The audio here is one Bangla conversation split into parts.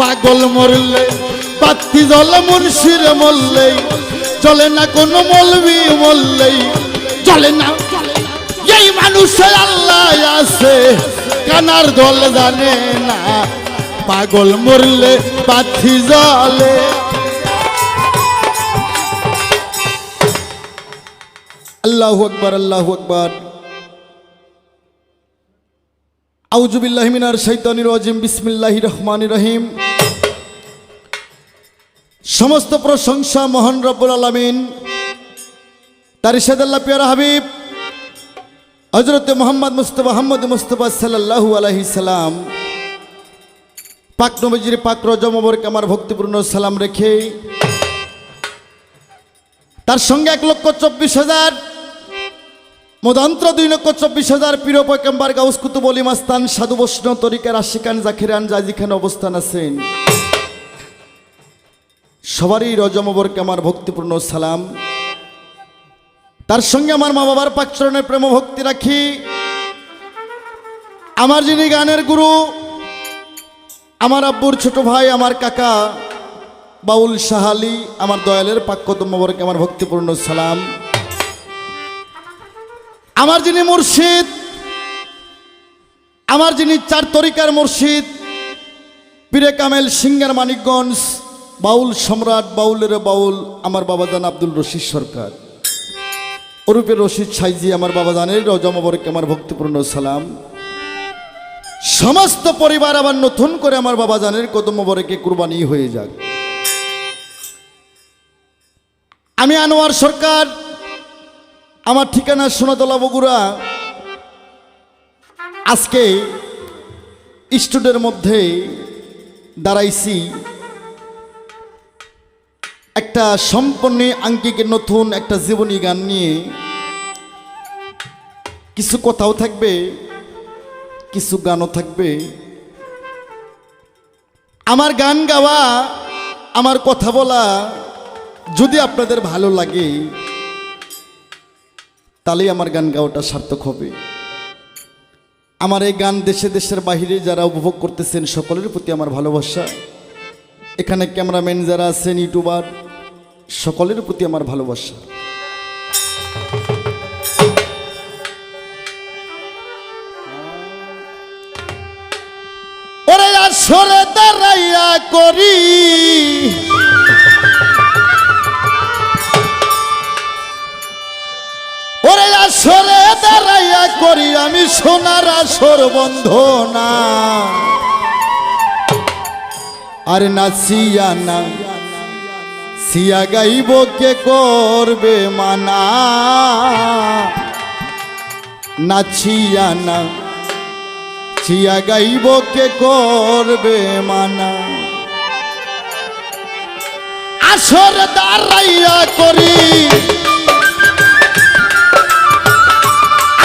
পাগল মরলে, বাতি জল মুন্সির মরলেই চলে না কোনো মলবি মরলেই চলে না এই মানুষের আল্লাহ আছে, কানার দল জানে না। পাগল মরলে, বাতি জলে আল্লাহ আকবার আল্লাহ আকবার। আউজুবিল্লাহ মিনার শৈতানির রাজিম, বিসমিল্লাহির রহমানির রহিম। সমস্ত প্রশংসা মহান রব্বুল আলামিন। তার ইসাদাল্লাহ পিয়ার হাবিব। হজরত মোহাম্মদ মুস্তফা আহমদ মুস্তফা সাল্লাল্লাহু আলাইহি সালাম। পাক নবজির পাক রজমবরকে আমার ভক্তিপূর্ণ সালাম রেখে, তার সঙ্গে এক লক্ষ চব্বিশ হাজার মদন্ত্র দুই লক্ষ চব্বিশ হাজার প্রিয় পয়কাম্বার গাউস কুতুব অলি মাস্তান, সাধু বৈষ্ণব তরিকার আশিকান জাকিরান জাজিখানে অবস্থান আছেন। সবারই রজমবরকে আমার ভক্তিপূর্ণ সালাম। তার সঙ্গে আমার মা বাবার পাকচরণের প্রেম ভক্তি রাখি। আমার যিনি গানের গুরু, আমার আব্বুর ছোট ভাই, আমার কাকা বাউল সাহালি আমার দয়ালের পাক্যতম্বরকে আমার ভক্তিপূর্ণ সালাম। আমার যিনি মুর্শিদ, আমার যিনি চার তরিকার মুর্শিদ, পীরে কামেল সিঙ্গার মানিকগঞ্জ, বাউল সম্রাট, বাউলের বাউল আমার বাবা জান আব্দুল রশিদ সরকার। ওরূপে রশিদ সাইজি আমার বাবাজানের রজমবরকে আমার ভক্তিপূর্ণ সালাম। সমস্ত পরিবার আবার নতুন করে আমার বাবাজানের কদমবরকে কুরবানি হয়ে যাক। আমি আনোয়ার সরকার আমার ঠিকানা সোনাতলা বগুড়া। আজকে স্টুডের মধ্যে দাঁড়াইছি। একটা সম্পূর্ণ আঙ্কিকের নতুন একটা জীবনী গান নিয়ে। কিছু কথাও থাকবে, কিছু গানও থাকবে। আমার গান গাওয়া, আমার কথা বলা যদি আপনাদের ভালো লাগে তাহলেই আমার গান গাওয়াটা সার্থক হবে। আমার এই গান দেশে দেশের বাহিরে যারা উপভোগ করতেছেন, সকলের প্রতি আমার ভালোবাসা। এখানে ক্যামেরাম্যান যারা আছেন, ইউটিউবার, সকলের প্রতি আমার ভালোবাসা। আসরে দাঁড়াইয়া করি। ওরে আসরে দাঁড়াইয়া করি আমি সোনার আসর বন্ধ না। আর নাচিয়া না, সিয়া গাইব কে করবে মানা। নাচিয়া না সিয়া গাইব কে করবে মানা। আসর দাঁড়াইয়া করি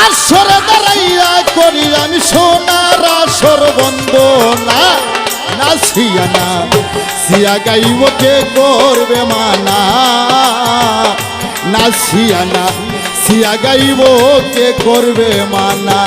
আসর দাঁড়াইয়া করি আমি সোনার আসর বন্ধ। না নাচিয়া না, সিয়া গাইব কে করবে মানা? নাচিয়া না, সিয়া গাইব কে করবে মানা?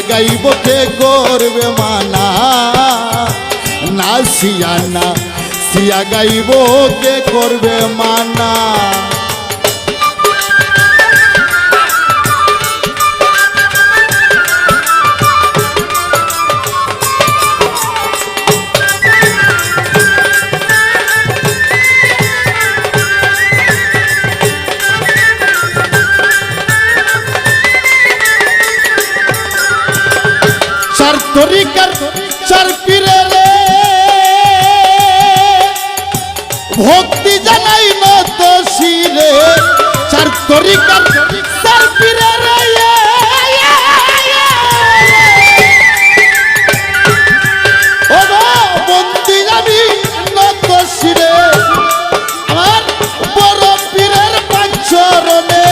সিয়া গাইব কে করবে মানা না সিয়ানা সিয়া গাইব কে করবে মানা ভক্তি জানাই নত শিরে চার তরিকার চার পীরে রে। ও গো বন্দি আমি নত শিরে আমার বড় পীরের পাঁচরণে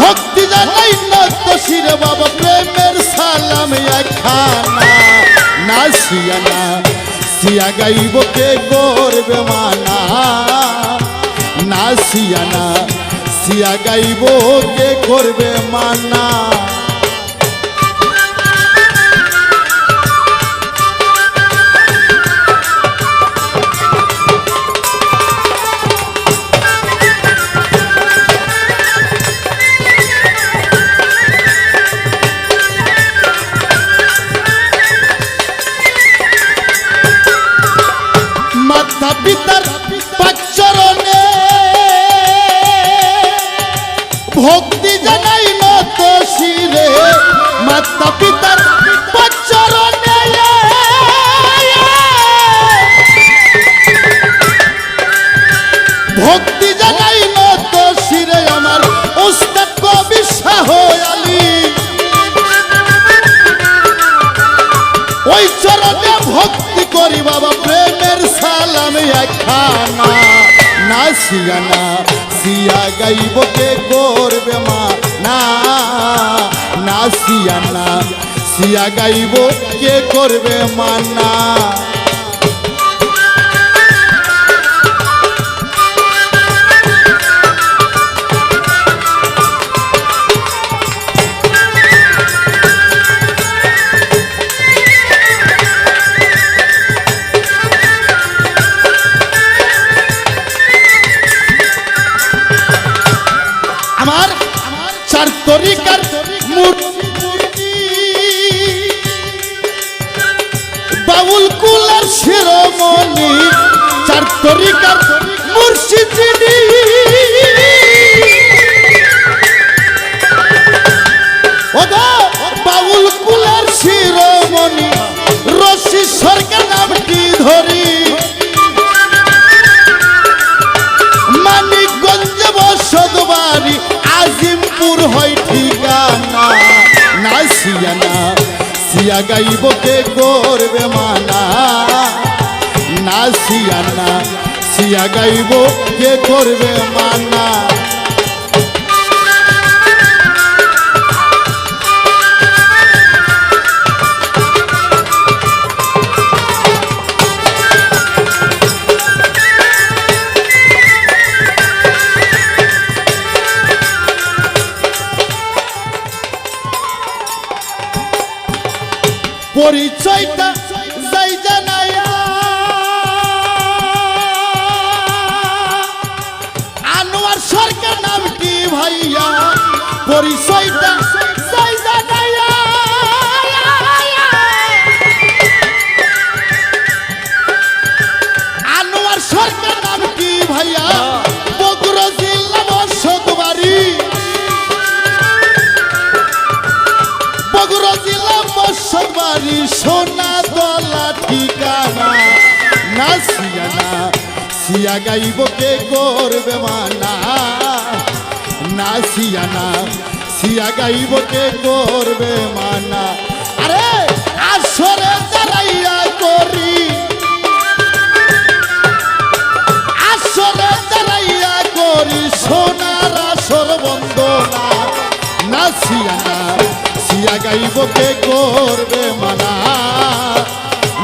ভক্তি জানাই নত শিরে বাবা, প্রেমের সালাম একখানা না সিয়ানা সিয়া গাইব কে করবে মানা না সিয়ানা সিয়া গাইব কে করবে মানা সিয়া গাইব কে করবে মানা? সিয়া গাইব কে করবে মানা না সিয়ানা সিয়া গাইব কে করবে মানা বাড়ি সোনা দলা ঠিকানা। না সিয়ানা সিয়া গাইব কে করবে মানা। না সিয়ানা সিয়া গাইব কে করবে মানা। আরে, আসরে দাঁড়াইয়া করি। আসরে দাঁড়াইয়া করি, সোনার আসর বন্দনা। না সিয়ানা সিয়া গাইব কে করবে মানা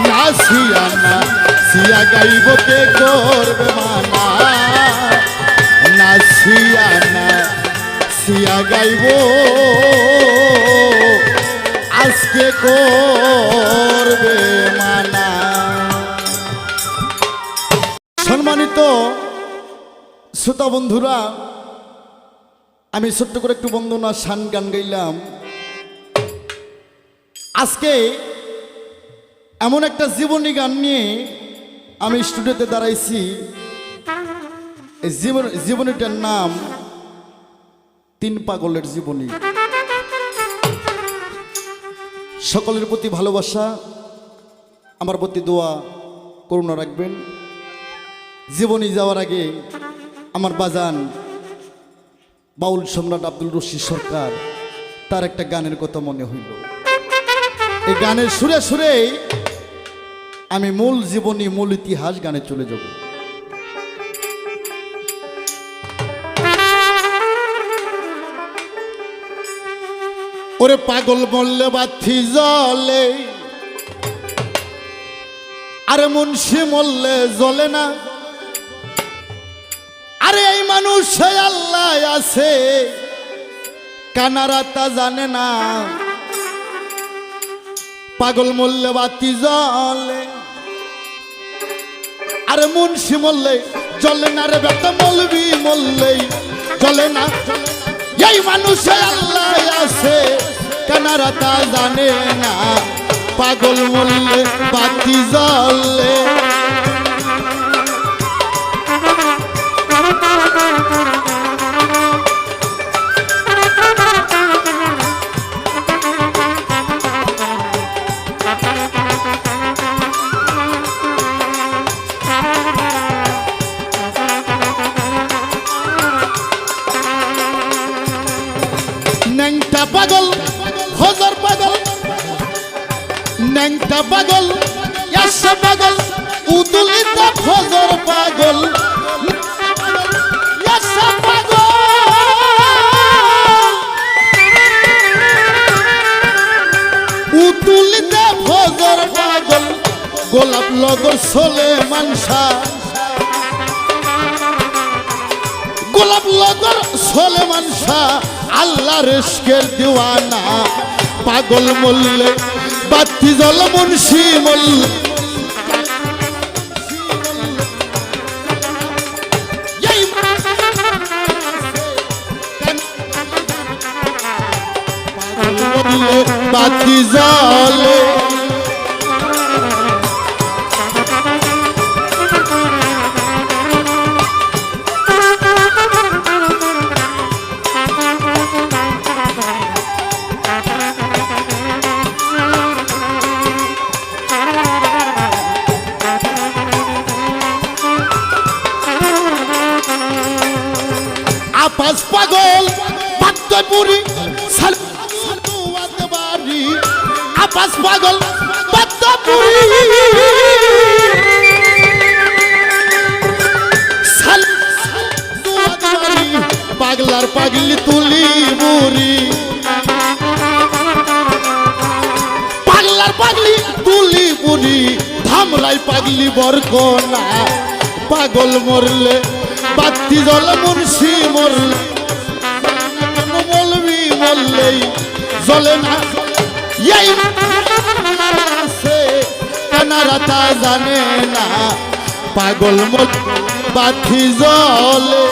না সিয়া গাইব কে করবে মানা না সিয়ানা সিয়া গাইব। আজকে করবে মানা সম্মানিত শ্রোতা বন্ধুরা, আমি ছোট্ট করে একটু বন্দনা শান গান গাইলাম। আজকে এমন একটা জীবনী গান নিয়ে আমি স্টুডিওতে দাঁড়াইছি। জীবন, জীবনীটার নাম তিন পাগলের জীবনী। সকলের প্রতি ভালোবাসা, আমার প্রতি দোয়া, করুণা রাখবেন। জীবনী যাওয়ার আগে আমার বাজান বাউল সম্রাট আব্দুল রশিদ সরকার, তার একটা গানের কথা মনে হইল। এই গানের সুরে সুরেই আমি মূল জীবনী, মূল ইতিহাস গানে চলে যাব। ওরে পাগল বললে বাথি জলে, আরে মুন্সি মরলে জ্বলে না। আরে এই মানুষ আল্লাহ আছে, কানারা তা জানে না। পাগল মল্লে বাতি জলে। আরে মুন্সি মল্লে, জলে না রে বেটা মলবি মল্লে, জলে না। এই মানুষে আল্লাহ আছে, কানারা তা জানে না। পাগল মল্লে বাতি জ্বলে ন্যাংটা পাগল, ইয়াসা পাগল উদুলিত হজর পাগল। পাগল। গোলাপ লগর সোলে মানসা গোলাপ লগর সোলেমান শাহ আল্লাহ রেস্কের দিওয়ানা, পাগল মল্লে বাতি জল মুন্সি মল্ল বাতি জলে। আপাস পাগল পাগলার পাগলি তুলি বুড়ি পাগলার পাগলি তুলি বুড়ি ধামরাই পাগলি বরকনা। পাগল মরলে বাতি জল মুন্সি মরলে মরলেই জ্বলে না এই আছে কানারা তা জানে না পাগল মত বাথি জলে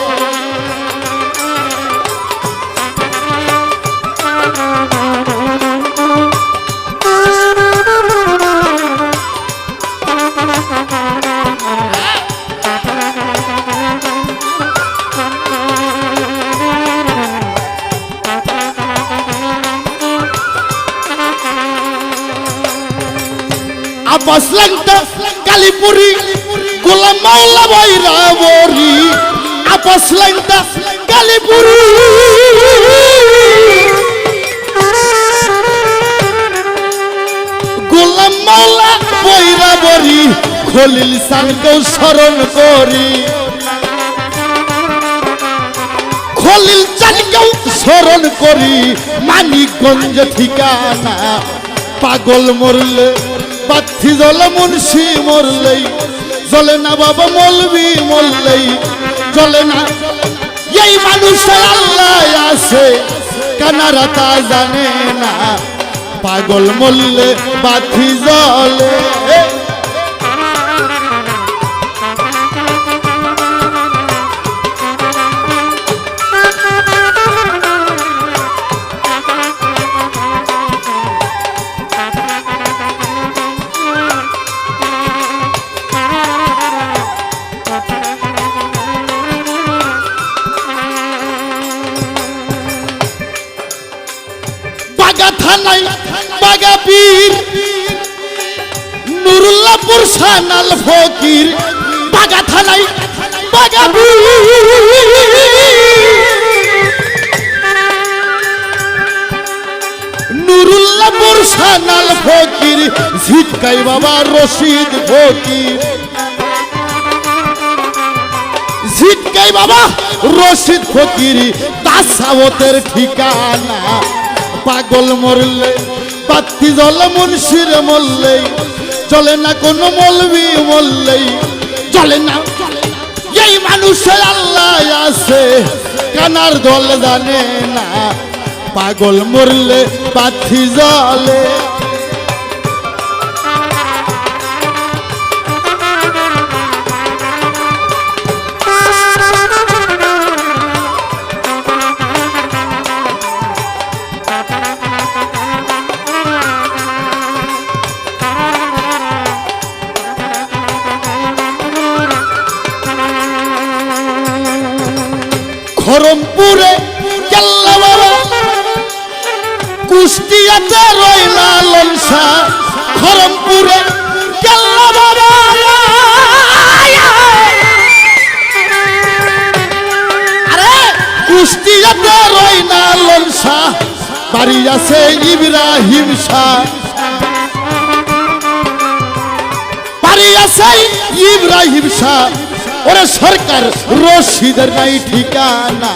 আপাস কালীপুরি, গোলাম মাওলা বাইরা বরি আপাস কালীপুরি। গোলাম মাওলা বৈরা বরি খলিল সানকেও স্মরণ করি। খলিল চানকেও স্মরণ করি, মানিকগঞ্জ ঠিকানা, পাগল মরলে পাথি জল মুন্সি মরলেই, জলে না বাবা মলবি মরলেই, জলে না। এই মানুষের আল্লাহ আছে, কানারা তা জানে না। পাগল মরলে পাথি জলে সানাল ফকির। বাগা থানাই বাগা পীর নুরুল্লাহপুর ফকির, ঝিটকাই বাবা রশিদ ফকির। ঝিটকাই বাবা রশিদ ফকির ঠিকানা। পাগল মরলে পাত্তি জল মুন্সির মরলেই চলে না কোনো মলবি বললেই চলে না। এই মানুষের আল্লাহ আছে, কানার দল জানে না। পাগল মরলে পাথি জলে বাবা কুষ্টিয়াতে রইলা ললসা খরমপুরে কেল্লা বাবা আরে বাড়ি আছে ইব্রাহিম শাহ। বাড়ি আছে ইব্রাহিম শাহ। ওরে সরকার রশিদের নাই ঠিকানা।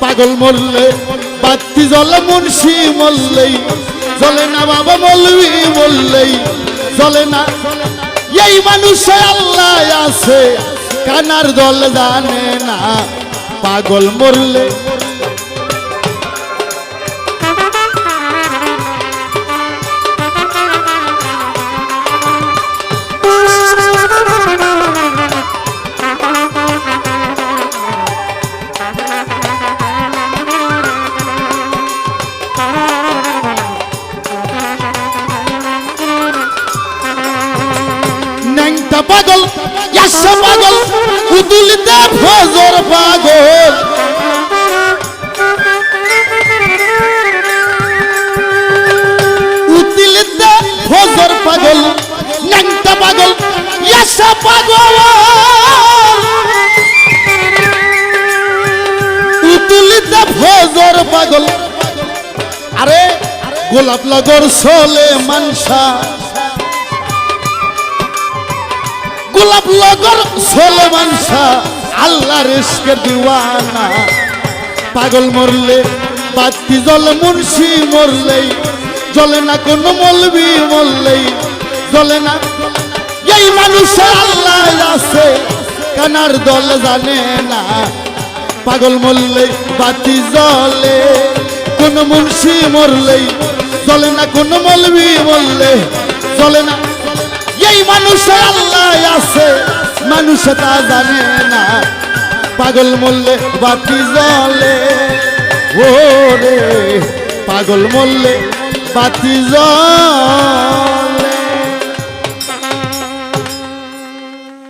পাগল মরলে, বাতি জলে মুন্সি মরলেই। জলে না বাবা মলবি মরলেই। জলে না। এই মানুষে আল্লাহ আছে, কানার দল জানে না। পাগল মরলে উদুলিতে ফজর পাগল। উদুলিতে ফজর পাগল, ন্যাংটা পাগল, ইয়াসা পাগল। উদুলিতে ফজর পাগল। আরে গোলাপ লগর সোলে মানসা গোলাপ লগর সোলেমান শাহ আল্লাহ রেস্কে দিওয়ানা। পাগল মরলে বাতি জল, মুন্সি মরলেই, জলে না কোন মলবি মরলেই, জলে না এই মানুষের আল্লাহ আছে, কানার দল জানে না। পাগল মরলে বাতি জলে, কোন মুন্সি মরলেই, জলে না কোন মলবি মরলে, জলে না এই মানুষে আল্লাহ আছে, মানুষ তা জানে না। পাগল মল্লে বাতি জলে? ও রে পাগল মল্লে বাতি জলে?